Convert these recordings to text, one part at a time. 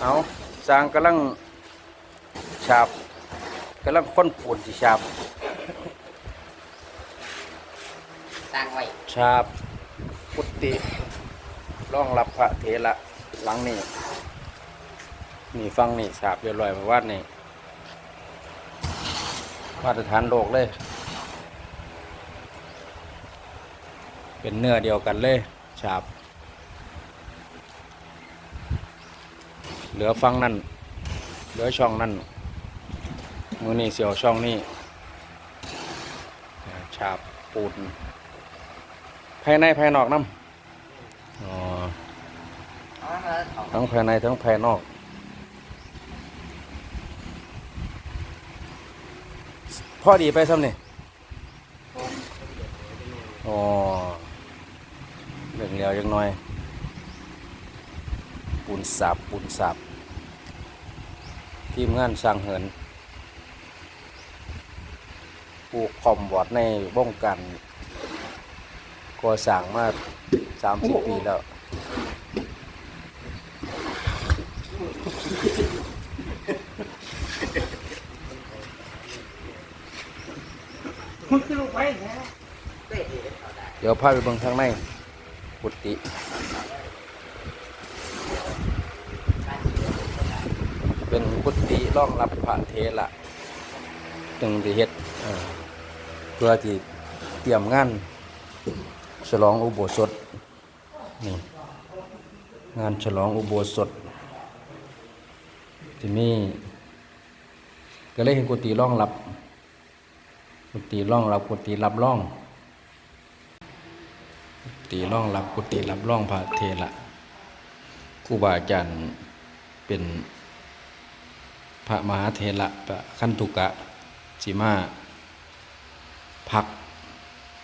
เอาสร้างกำลังฉาบกำลังค้นปูนที่ฉาบสร้างไว้ฉาบพุทติร่องรับพระเถระหลังนี่นี่ฟังนี่ฉาบเรียบร้อยมาวัดนี่มาตรฐานโลกเลย เป็นเนื้อเดียวกันเลยฉาบ เหลือฟังนั่นเหลือช่องนั่นมือนี่เสียวช่องนี่ฉาบปูนภายในภายนอกน้ำอ๋อทั้งภายในทั้งภายนอก พ่อดีไปซ้ำนี่อ๋อเรื่องเดียวยังน้อย ปูนสาบปูนสาบ ทีมงานสร้างเหินปลูกคอมบอร์ดในบ้องกันก่อสร้างมาสามสิบปีแล้วเต้ดีเขาได้เดี๋ยวพาไปเบิ่งทางในกุฏิเป็น กุฏิรองรับพระเทระจึงจะเฮ็ดเพื่อที่เตรียมงานฉลองอุโบสถนี่งานฉลองอุโบสถที่มีก็เลยเห็นกุฏิร่องรับกุฏิร่องรับกุฏิรับร่องตีร่องรับกุฏิรับร่องพระเทระครูบาอาจารย์เป็น พระมหาเทระพระคันตุกะสิมาพัก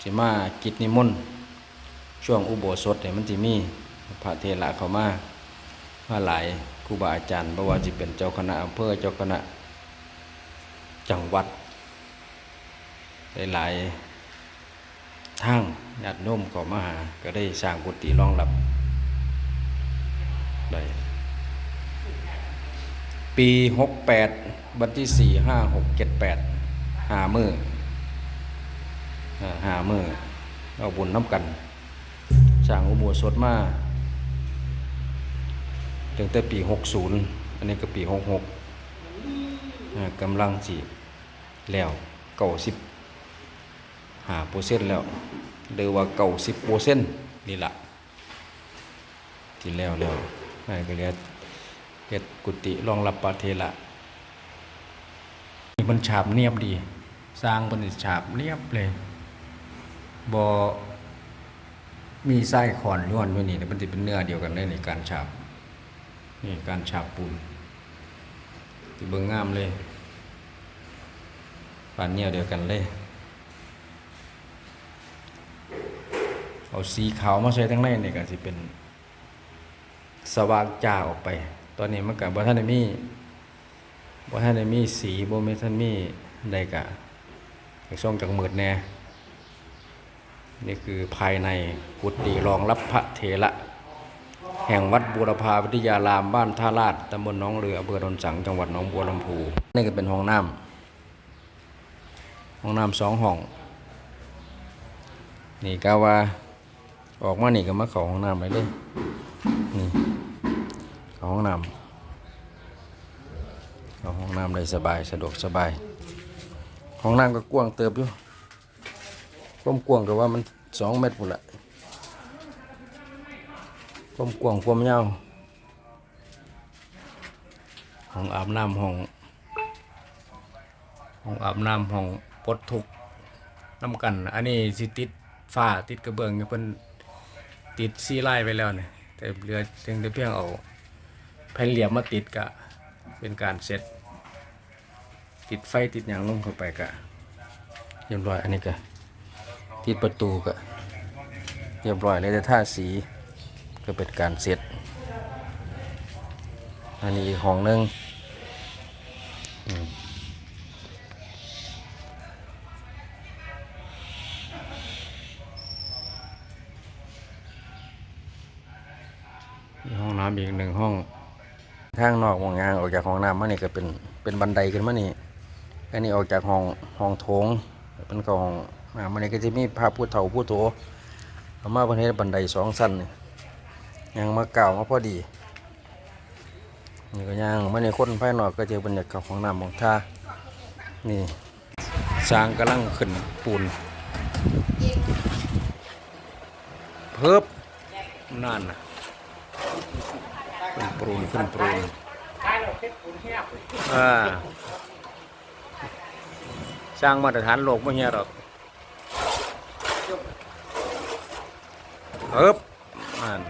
สิมากิจนิมนต์ช่วงอุโบสถเนี่ยมันจะมีพระเทระเขามามาหลายครูบาอาจารย์บ่ว่าจะเป็นเจ้าคณะอำเภอเจ้าคณะจังหวัดหลายๆทางญาติโยมก็มาหาก็ได้สร้างกุฏิรองรับได้ ปีหกแปดวันที่สี่ห้าหกเจ็ดแปดหามืออ่าหามือเอาบุญน้ำกันสร้างอุโบสถมาตั้งแต่ปีหกศูนย์อันนี้ก็ปีหกหกกำลังสิแล้วเก่าสิบหาเปอร์เซ็นต์แล้วหรือว่าเก่าสิบเปอร์เซ็นต์นี่ละที่แล้วแล้วนั่นก็เรียก เฮ็ดกุฏิรองรับปาเทระมันฉาบเนียบดี สร้างเป็นฉาบเนียบเลยบอมีไส้ขอนย้อนอยู่นี่มันจะเป็นเนื้อเดียวกันเลยในการฉาบนี่การฉาบปูนที่เบิ่งงามเลยปานเนียวเดียวกันเลย เอาสีขาวมาใส่ทั้งในนี่ก็สิเป็นสว่างจ้าออกไป อนนี้มันก็บ่ทันได้มีบ่ทันได้มีสีบ่มีทันมีใดกะช่องจักมืดแน่นี่คือภายในกุฏิรองรับพระเถระแห่งวัดบูรพาวิทยารามบ้านท่าลาดตำบลหนองเรืออำเภอดอนสังจังหวัดหนองบัวลำพูนี่ก็เป็นห้องน้ำห้องน้ำสองห้อง นี่ก็ว่าออกมานี่ก็มาเข้าห้องน้ำไปเลยนี่ เข้าห้องน้ำเข้าห้องน้ำได้สบายสะดวกสบาย ห้องน้ำก็กว้างเติบอยู่ความกว้างก็ว่ามันสองเมตรพุ่นละความกว้างความยาวห้องอาบน้ำห้องห้องอาบน้ำห้องปดทุกน้ำกัน อันนี้สิติดฝ้าติดกระเบื้องเนี่ยเพิ่นติดซีไล่ไปแล้วเนี่ยแต่เหลือเพียงแต่เพียงเอา แผ่นเหลี่ยมมาติดกะเป็นการเสร็จ ติดไฟติดอย่างลงเข้าไปกะเรียบร้อยอันนี้กะติดประตูกะเรียบร้อยเลยแต่ท่าสีก็เป็นการเสร็จ อันนี้อีกห้องหนึงมีห้องน้ำอีกหนึ่งห้อง ทางนอกมองยางออกจากห้องน้ำมานี่ก็เป็นเป็นบันไดขึ้นมานี่อันนี้ออกจากห้องห้องโถงเป็นเข้าห้องน้ำมานี่ก็จะมีพระผู้เฒ่าผู้โถเอามาประเทศบันไดสองสั้นยังมาเก่ามาพอดีนี่ก็ย่างมาในคนภายนอกก็เจอบรรยากาศของน้ำของท่านี่สร้างกำลังขึ้นปูนเพิ่บนั่นนะ ขึ้นปูนขึ้นปูนท้ายเราเพชรปูนแห้งอ่าสร้างมาตรฐานโลกไม่เฮียหรอกเอิบนั่น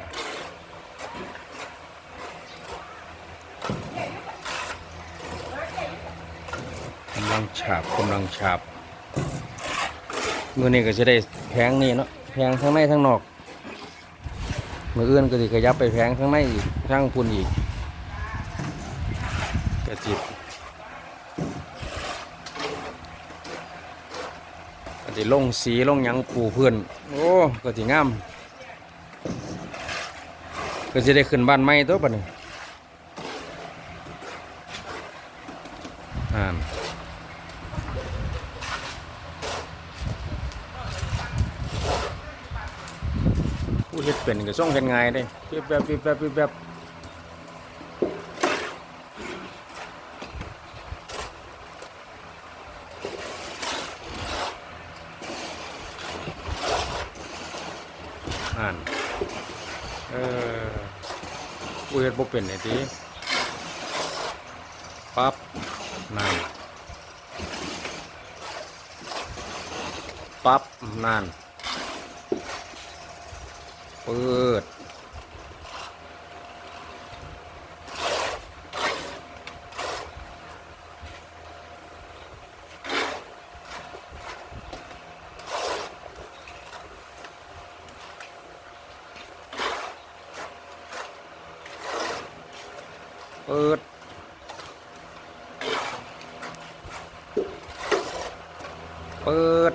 กำลังฉาบกำลังฉาบมือนี้ก็จะได้แพงนี่เนาะแพงทั้งในทั้งนอก มืออื่นก็สิขยับไปแพงข้างในอีกข้างพุ่นอีกกระจิบก็สิลงสีลงหยังปูเพื่อนโอ้ก็สิงามก็จะได้ขึ้นบ้านใหม่ตัวปะนี่ยานผู้ เฮ็ดเป็นก็ส่งเฮ็ดง่ายเด้ปิ๊บแบบปิ๊บแบบปิ๊บแบบอ่านเออผู้เฮ็ดบ่เป็นไอ้ทีปั๊บนั่นปั๊บนั่น เปิดเปิดเปิด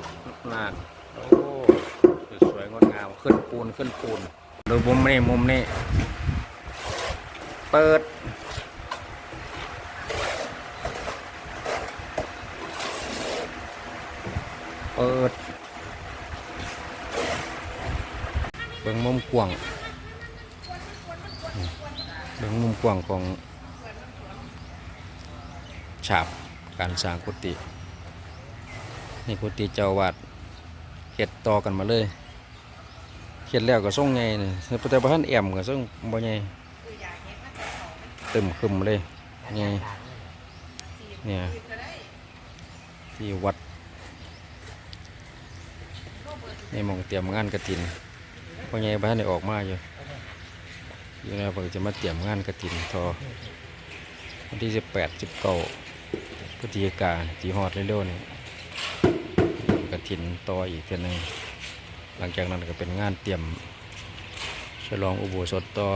นั่น ขึ้นปูนขึ้นปูนดูมุมนี้มุมนี้ เปิด เปิดเบิ่งมุมกว้างเบิ่งมุมกว้างของฉาบการสร้างกุฏินี่กุฏิเจ้าวาดเฮ็ดต่อกันมาเลย เฮ็ดแล้วก็ส่งไงนี่แต่บ่ทันแอมก็ส่งบ่ใหญ่ตึมคึมเลยไงเนี่ยที่วัดนี่มองเตรียมงานกฐินบ่ใหญ่บ่ทันได้ออกมาอยู่อยู่แล้วผมจะมาเตรียมงานกระถินทอวันที่สิบแปดสิบเก้าพฤศจิกาจีฮอดเร็วๆนี่กระถินต่ออีกเทีหนึง หลังจากนั้นก็เป็นงานเตรียมฉลองอุโบสถต่อ